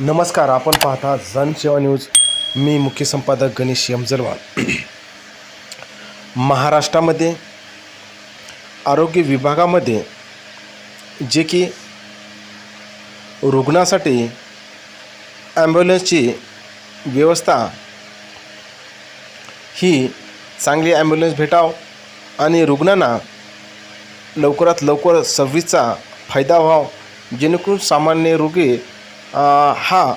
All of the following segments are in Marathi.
नमस्कार आपण पाहता जनसेवा न्यूज. मी मुख्य संपादक गणेश यमजलवाल महाराष्ट्रामध्ये आरोग्य विभागामध्ये जे की रुग्णासाठी ॲम्ब्युलन्सची व्यवस्था ही चांगली ॲम्ब्युलन्स भेटाव आणि रुग्णांना लवकरात लवकर सव्वीसचा फायदा व्हावा जेणेकरून सामान्य रुगी हा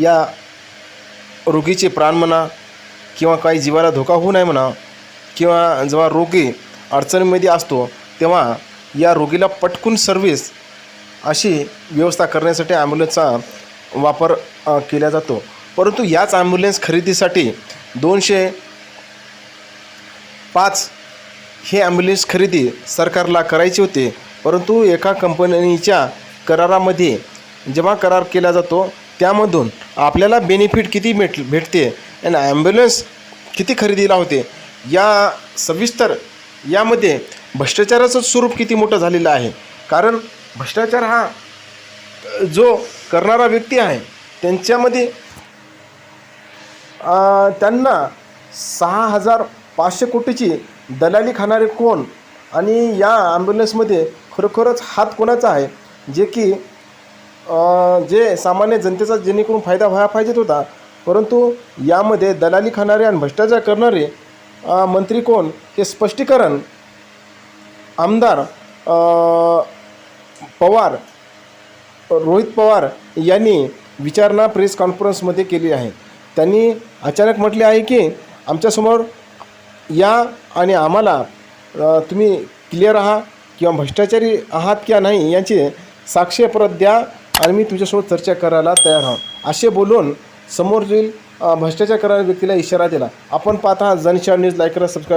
या रोगीचे प्राण म्हणा किंवा काही जीवाला धोका होऊ नये म्हणा किंवा जेव्हा रोगी अडचणीमध्ये असतो तेव्हा या रोगीला पटकून सर्व्हिस अशी व्यवस्था करण्यासाठी ॲम्ब्युलन्सचा वापर केला जातो. परंतु याच ॲम्ब्युलन्स खरेदीसाठी दोनशे पाच हे ॲम्ब्युलन्स खरेदी सरकारला करायची होते. परंतु एका कंपनीच्या करारामध्ये जेव्हा करार केला जातो त्यामधून आपल्याला बेनिफिट किती भेट भेटते आणि ॲम्ब्युलन्स किती खरेदीला होते या सविस्तर यामध्ये भ्रष्टाचाराचं स्वरूप किती मोठं झालेलं आहे. कारण भ्रष्टाचार हा जो करणारा व्यक्ती आहे त्यांच्यामध्ये त्यांना सहा हजार पाचशे कोटीची दलाली खाणारे कोण आणि या ॲम्ब्युलन्समध्ये खरोखरच हात कोणाचा आहे जे की जे सामान्य जनतेचा जेणेकरून फायदा व्हायला पाहिजेत होता परंतु यामध्ये दलाली खाणारे आणि भ्रष्टाचार करणारे मंत्री कोण हे स्पष्टीकरण आमदार पवार रोहित पवार यांनी विचारणा प्रेस कॉन्फरन्समध्ये केली आहे. त्यांनी अचानक म्हटले आहे की आमच्यासमोर या आणि आम्हाला तुम्ही क्लिअर आहात किंवा भ्रष्टाचारी आहात किंवा नाही यांची साक्ष्य परत द्या. आणि मी तुझ्यासोबत चर्चा करायला तयार आहोत. असे बोलून समोरील भ्रष्टाचार करणाऱ्या व्यक्तीला इशारा दिला. आपण पाहता जनशा न्यूज. लाईक करा सबस्क्राईब